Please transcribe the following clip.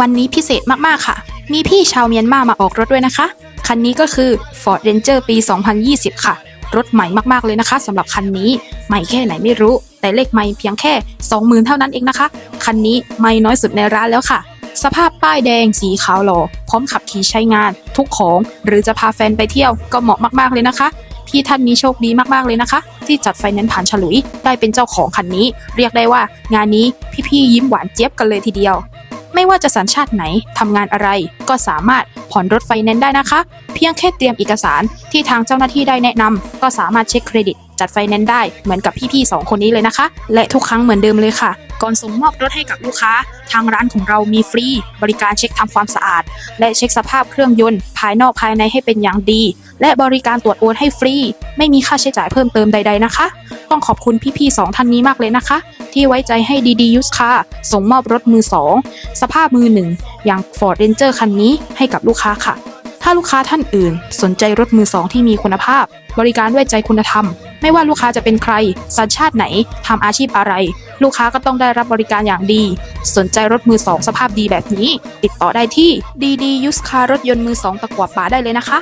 วันนี้พิเศษมากๆค่ะ มีพี่ชาวเมียนมามาออกรถด้วยนะคะ คันนี้ก็คือ Ford Ranger ปี 2020 ค่ะ รถใหม่มากๆเลยนะคะสำหรับคันนี้ ใหม่แค่ไหนไม่รู้ แต่เลขไม่เพียงแค่ 20,000 เท่านั้นเองนะคะ คันนี้ไม่น้อยสุดในร้านแล้วค่ะ สภาพป้ายแดงสีขาวหล่อพร้อมขับขี่ใช้งาน ทุกของ หรือจะพาแฟนไปเที่ยวก็เหมาะมากๆเลยนะคะพี่ท่านนี้โชคดีมากๆเลยนะคะ ที่จัดไฟแนนซ์ผ่านฉลุยได้เป็นเจ้าของคันนี้ เรียกได้ว่างานนี้พี่ๆยิ้มหวานเจี๊ยบกันเลยทีเดียว ไม่ว่าจะสัญชาติไหนทำงานอะไร ก็สามารถผ่อนรถไฟแนนซ์ได้นะคะ เพียงแค่เตรียมเอกสารที่ทางเจ้าหน้าที่ได้แนะนำก็สามารถเช็คเครดิตจัดไฟแนนซ์ได้เหมือนกับพี่ๆสองคนนี้เลยนะคะ และทุกครั้งเหมือนเดิมเลยค่ะ ก่อนส่งมอบรถให้กับลูกค้า ทางร้านของเรามีฟรี บริการเช็คทำความสะอาด และเช็คสภาพเครื่องยนต์ ภายนอกภายในให้เป็นอย่างดี และบริการตรวจโอนให้ฟรี ไม่มีค่าใช้จ่ายเพิ่มเติมใด ๆนะคะ ต้องขอบคุณพี่ๆสองท่านนี้มากเลยนะคะ ที่ไว้ใจให้ดีๆยุสคาส่งมอบรถมือสองสภาพมือหนึ่งอย่าง Ford Ranger คันนี้ให้กับลูกค้าค่ะ ถ้าลูกค้าท่านอื่น สนใจรถมือสองที่มีคุณภาพ บริการด้วยใจคุณธรรม ไม่ว่าลูกค้าจะเป็นใคร สัญชาติไหนทำอาชีพอะไร ลูกค้าก็ต้องได้รับบริการอย่างดี สนใจรถมือสองสภาพดีแบบนี้ ติดต่อได้ที่ดีดียุสคารถยนต์มือสองตะกัวป่าได้เลยนะคะ